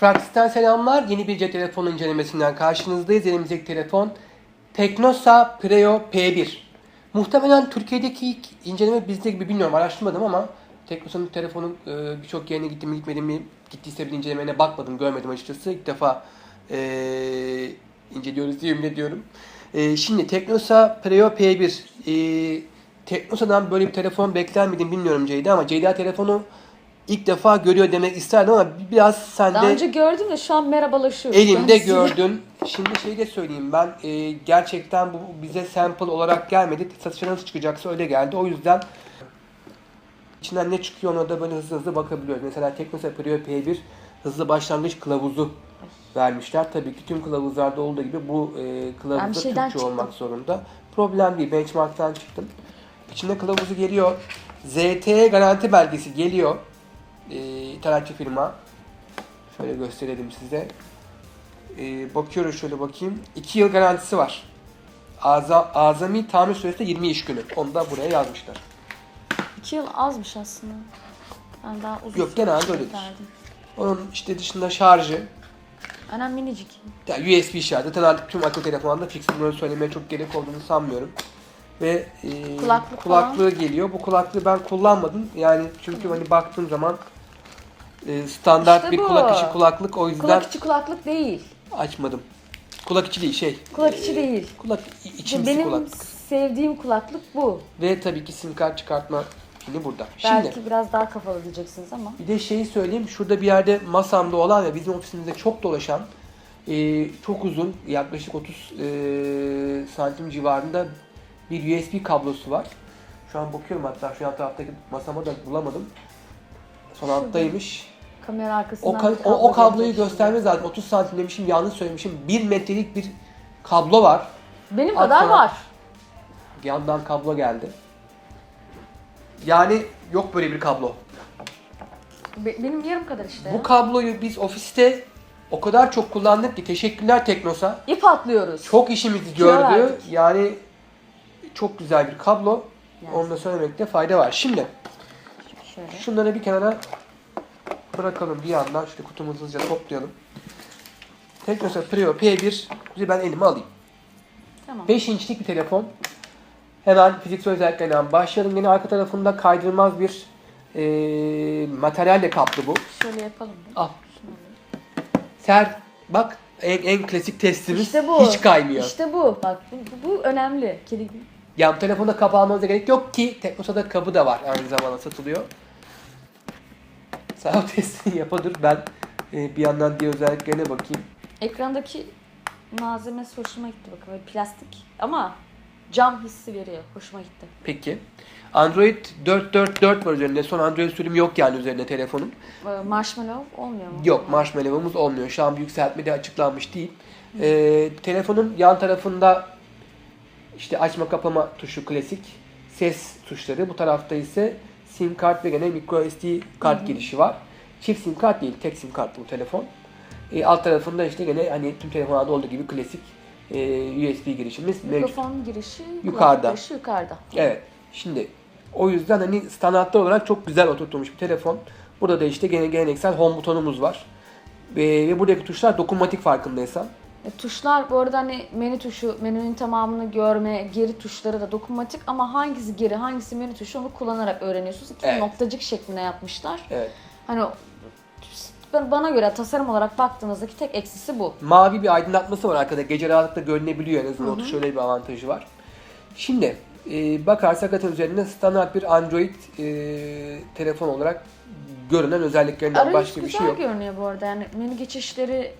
Fraxis'ten selamlar. Yeni bir cep telefonu incelemesinden karşınızdayız. Elimizdeki telefon Teknosa Preo P1. Muhtemelen Türkiye'deki ilk inceleme bizde gibi bilmiyorum araştırmadım ama Teknosa'nın telefonu e, birçok yerine gittim gitmedim mi gittiyse bir incelemelerine bakmadım görmedim açıkçası. İlk defa e, inceliyoruz diye ümit ediyorum. E, şimdi Teknosa Preo P1 e, Teknosa'dan böyle bir telefon bekler miydin bilmiyorum Ceyda ama Ceyda telefonu ilk defa görüyor demek isterdim ama biraz sende Daha önce gördüm de şu an merhabalaşıyoruz. elimde gördün. Şimdi şey de söyleyeyim ben e, gerçekten bu bize sample olarak gelmedi. Satışa nasıl çıkacaksa öyle geldi. O yüzden içinden ne çıkıyor ona da böyle hızlı hızlı bakabiliyoruz. Mesela Teknosa Preo P1 hızlı başlangıç kılavuzu vermişler. Tabii ki tüm kılavuzlarda olduğu gibi bu e, Ben kılavuz bir da şeyden Türkçe çıktım. olmak zorunda. Problem değil. Benchmark'tan çıktım. İçinde kılavuzu geliyor. ZTE garanti belgesi geliyor. E, ithalatçı firma. Şöyle gösterelim size. E, bakıyoruz şöyle bakayım. 2 yıl garantisi var. Aza, azami tamir süresi de 20 iş günü. Onu da buraya yazmışlar. İki yıl azmış aslında. Ben daha uzun Yok, genelde öyledir. Onun işte dışında şarjı, Annem minicik. yani USB şarjı. Zaten artık tüm akıllı telefonlarda fix bunları söylemeye çok gerek olduğunu sanmıyorum. Ve e, Kulaklık kulaklığı geliyor. Bu kulaklığı ben kullanmadım. Yani çünkü hani baktığım zaman e, standart İşte bir bu. kulak içi kulaklık o yüzden Kulak içi kulaklık değil. açmadım. Kulak içi değil şey. Kulak içi e, değil. Kulak i- içimsi Benim kulaklık. sevdiğim kulaklık bu. Ve tabii ki sim kart çıkartma pini burada. Şimdi Belki biraz daha kafalı diyeceksiniz ama. Bir de şeyi söyleyeyim. Şurada bir yerde masamda olan ve bizim ofisimizde çok dolaşan e, çok uzun yaklaşık 30 e, santim civarında bir USB kablosu var. Şu an bakıyorum hatta şu an taraftaki masama da bulamadım. Son alttaymış. Kamera arkasından O, ka- bir o, o kablo kabloyu gelecek gösterme zaten 30 santim demişim yanlış söylemişim. 1 metrelik bir kablo var. Benim kadar var. Yandan kablo geldi. Yani yok böyle bir kablo. Be- benim yarım kadar işte. Bu kabloyu biz ofiste o kadar çok kullandık ki teşekkürler Teknosa. İp atlıyoruz. Çok işimizi Kilo gördü. verdik. Yani çok güzel bir kablo. Yani. Onu da söylemekte fayda var. Şimdi Şöyle. şunları bir kenara bırakalım bir yandan. Şöyle kutumuzu hızlıca toplayalım. Teknosa Preo P1 bir ben elime alayım. Tamam. 5 inçlik bir telefon. Hemen fiziksel özelliklerinden başlayalım. Yine arka tarafında kaydırmaz bir eee materyalle kaplı bu. Şöyle yapalım. Al. Ser bak en, en klasik testimiz İşte bu. hiç kaymıyor. İşte bu. Bak bu, bu, önemli. Kedi gibi. Yani bu telefonda kap almanıza gerek yok ki Teknosa'da kabı da var aynı zamanda satılıyor. Sağ ol testini yapadır. Ben e, bir yandan diğer özelliklerine bakayım. Ekrandaki malzemesi hoşuma gitti bakın. Böyle plastik ama cam hissi veriyor. Hoşuma gitti. Peki. Android 4.4.4 var üzerinde. Son Android sürümü yok yani üzerinde telefonun. Ee, Marshmallow olmuyor mu? Yok marshmallow'umuz olmuyor. Şu an bir yükseltme de açıklanmış değil. Ee, telefonun yan tarafında işte açma kapama tuşu klasik. Ses tuşları. Bu tarafta ise sim kart ve gene micro SD kart girişi var. Çift sim kart değil, tek sim kart bu telefon. Ee, alt tarafında işte gene hani tüm telefonlarda olduğu gibi klasik e, USB girişimiz mevcut. Mikrofon girişi Yukarıda. girişi yukarıda. Evet. Şimdi o yüzden hani standartlı olarak çok güzel oturtulmuş bir telefon. Burada da işte gene geleneksel home butonumuz var. Ve, ve buradaki tuşlar dokunmatik farkındaysan. E, tuşlar bu arada hani menü tuşu, menünün tamamını görme, geri tuşları da dokunmatik ama hangisi geri, hangisi menü tuşu onu kullanarak öğreniyorsunuz. İki Evet. noktacık şeklinde yapmışlar. Evet. Hani o- ben- bana göre tasarım olarak baktığınızdaki tek eksisi bu. Mavi bir aydınlatması var arkada. Gece rahatlıkla görünebiliyor en azından. O tuş öyle bir avantajı var. Şimdi e, bakarsak zaten üzerinde standart bir Android e, telefon olarak görünen özelliklerinden Arayüz başka bir güzel şey yok. görünüyor bu arada. Yani menü geçişleri,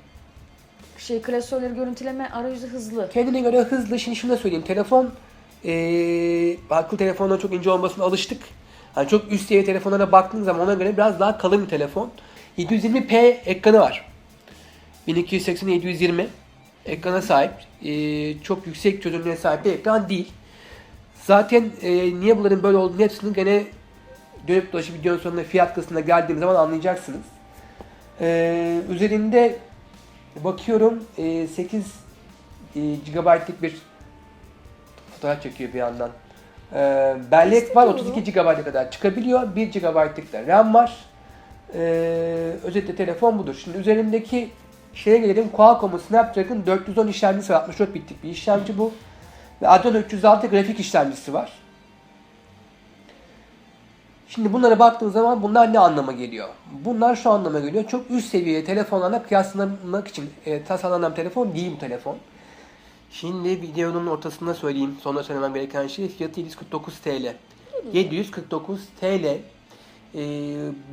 şey klasörleri görüntüleme arayüzü hızlı. Kendine göre hızlı. Şimdi şunu da söyleyeyim. Telefon eee akıllı telefonların çok ince olmasına alıştık. Hani çok üst seviye telefonlara baktığın zaman ona göre biraz daha kalın bir telefon. 720p ekranı var. 1280 720 ekrana sahip. Eee, çok yüksek çözünürlüğe sahip bir ekran değil. Zaten eee, niye bunların böyle olduğunu hepsini gene dönüp dolaşıp videonun sonunda fiyat kısmına geldiğim zaman anlayacaksınız. Eee, üzerinde bakıyorum eee, 8 e, GB'lık bir fotoğraf çekiyor bir yandan. E, bellek var Nasıl 32 GB'a kadar çıkabiliyor. 1 GB'lık da RAM var. Özetle telefon budur. Şimdi üzerindeki şeye gelelim. Qualcomm'un Snapdragon 410 işlemcisi var. 64 bitlik bir işlemci bu. Ve Adreno 306 grafik işlemcisi var. Şimdi bunlara baktığın zaman bunlar ne anlama geliyor? Bunlar şu anlama geliyor. Çok üst seviye telefonlarla kıyaslamak için e, tasarlanan telefon değil bu telefon. Şimdi videonun ortasında söyleyeyim. Sonra söylemem gereken şey fiyatı 749 TL. 749 TL. E,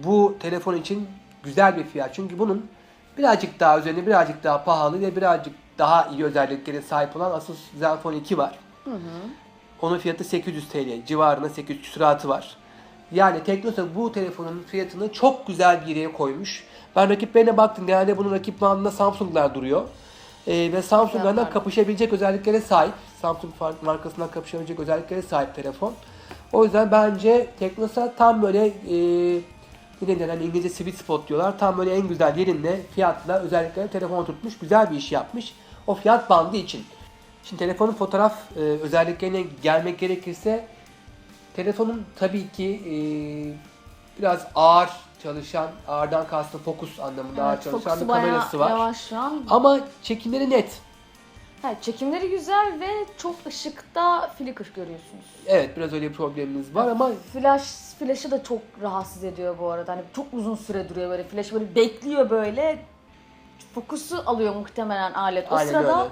bu telefon için güzel bir fiyat. Çünkü bunun birazcık daha üzerine birazcık daha pahalı ve birazcık daha iyi özelliklere sahip olan Asus Zenfone 2 var. Onun fiyatı 800 TL civarında 800 küsuratı var. Yani Teknosa bu telefonun fiyatını çok güzel bir yere koymuş. Ben rakiplerine baktım. Genelde bunun rakip bandında Samsung'lar duruyor. Ee, ve Samsung'larla kapışabilecek özelliklere sahip. Samsung markasından kapışabilecek özelliklere sahip telefon. O yüzden bence Teknosa tam böyle e, ne denir hani İngilizce sweet spot diyorlar. Tam böyle en güzel yerinde fiyatla özellikle telefonu tutmuş. Güzel bir iş yapmış. O fiyat bandı için. Şimdi telefonun fotoğraf e, özelliklerine gelmek gerekirse telefonun tabii ki e, biraz ağır çalışan, ağırdan kastım fokus anlamında ağır çalışan fokusu bir bayağı kamerası var. yavaş şu an. Ama çekimleri net. Evet, çekimleri güzel ve çok ışıkta flicker görüyorsunuz. Evet biraz öyle bir problemimiz var ama Flash flash'ı da çok rahatsız ediyor bu arada. Hani çok uzun süre duruyor böyle. Flash böyle bekliyor böyle. Fokusu alıyor muhtemelen alet. O Aynen sırada öyle.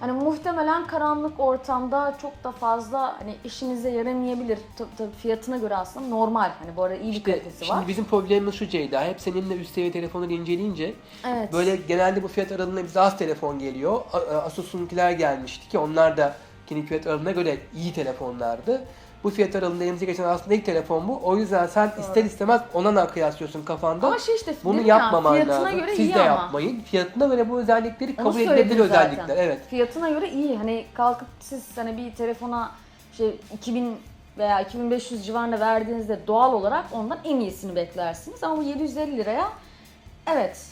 Hani muhtemelen karanlık ortamda çok da fazla hani işinize yaramayabilir. Tabii tabii fiyatına göre aslında normal. Hani bu arada iyi bir kalitesi şimdi var. bizim problemimiz şu Ceyda. Hep seninle üst seviye telefonları inceleyince Evet. böyle genelde bu fiyat aralığında bize az telefon geliyor. A- a- Asus'unkiler gelmişti ki onlar da kendi fiyat aralığına göre iyi telefonlardı. Bu fiyat aralığında elimize geçen aslında ilk telefon bu. O yüzden sen ister istemez ona kıyaslıyorsun kafanda. Ama şey işte Bunu ya, yapmaman fiyatına lazım. göre Siz iyi de ama. yapmayın. Fiyatına göre bu özellikleri Onu kabul edilebilir özellikler. Evet. Fiyatına göre iyi. Hani kalkıp siz hani bir telefona şey 2000 veya 2500 civarında verdiğinizde doğal olarak ondan en iyisini beklersiniz. Ama bu 750 liraya evet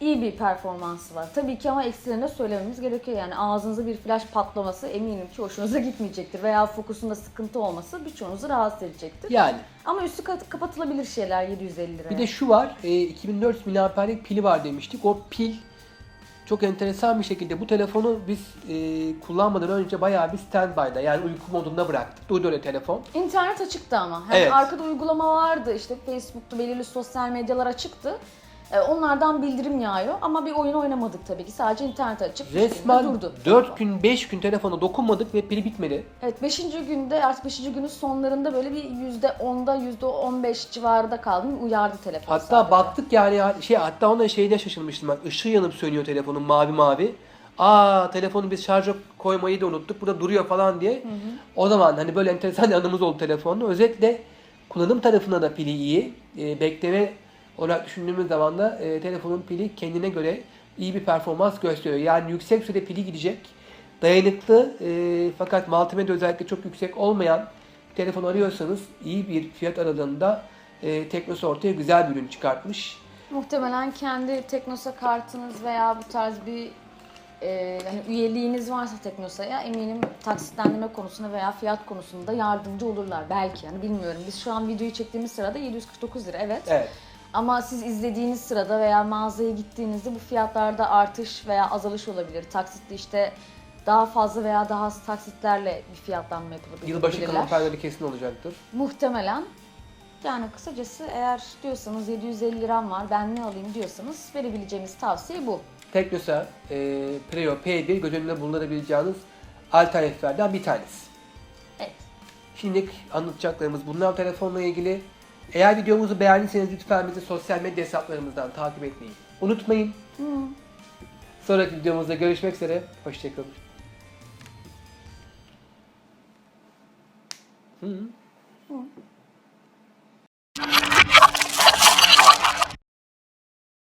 iyi bir performansı var. Tabii ki ama eksilerini söylememiz gerekiyor. Yani ağzınıza bir flash patlaması eminim ki hoşunuza gitmeyecektir. Veya fokusunda sıkıntı olması birçoğunuzu rahatsız edecektir. Yani. Ama üstü kapatılabilir şeyler 750 liraya. Bir de şu var. E, 2400 mAh'lik pili var demiştik. O pil çok enteresan bir şekilde bu telefonu biz e, kullanmadan önce bayağı bir standby'da yani uyku modunda bıraktık. Durdu öyle telefon. İnternet açıktı ama. Hani Evet. arkada uygulama vardı. işte Facebook'ta belirli sosyal medyalar açıktı. Ee, onlardan bildirim yağıyor ama bir oyun oynamadık tabii ki. Sadece internet açıp Resmen durdu. 4 gün 5 gün telefona dokunmadık ve pili bitmedi. Evet 5. günde artık 5. günün sonlarında böyle bir %10'da %15 civarında kaldım. Uyardı telefon Hatta sadece. baktık yani şey hatta ona şeyde şaşırmıştım ben. Işığı yanıp sönüyor telefonun mavi mavi. Aa telefonu biz şarja koymayı da unuttuk. Burada duruyor falan diye. O zaman hani böyle enteresan bir anımız oldu telefonda. Özetle kullanım tarafında da pili iyi. E, bekleme olarak düşündüğümüz zaman da e, telefonun pili kendine göre iyi bir performans gösteriyor. Yani yüksek süre pili gidecek. Dayanıklı e, fakat multimedya özellikle çok yüksek olmayan telefon arıyorsanız iyi bir fiyat aralığında e, Teknosa ortaya güzel bir ürün çıkartmış. Muhtemelen kendi Teknosa kartınız veya bu tarz bir e, hani üyeliğiniz varsa Teknosa'ya eminim taksitlendirme konusunda veya fiyat konusunda yardımcı olurlar belki yani bilmiyorum. Biz şu an videoyu çektiğimiz sırada 749 lira evet. Evet. Ama siz izlediğiniz sırada veya mağazaya gittiğinizde bu fiyatlarda artış veya azalış olabilir. Taksitli işte daha fazla veya daha az taksitlerle bir fiyatlanma yapılabilir. Yılbaşı kampanyaları kesin olacaktır. Muhtemelen. Yani kısacası eğer diyorsanız 750 liram var ben ne alayım diyorsanız verebileceğimiz tavsiye bu. Teknosa e, Preo P1 göz önünde bulundurabileceğiniz alternatiflerden bir tanesi. Evet. Şimdilik anlatacaklarımız bunlar telefonla ilgili. Eğer videomuzu beğendiyseniz lütfen bizi sosyal medya hesaplarımızdan takip etmeyi unutmayın. Sonraki videomuzda görüşmek üzere. Hoşçakalın. Hı.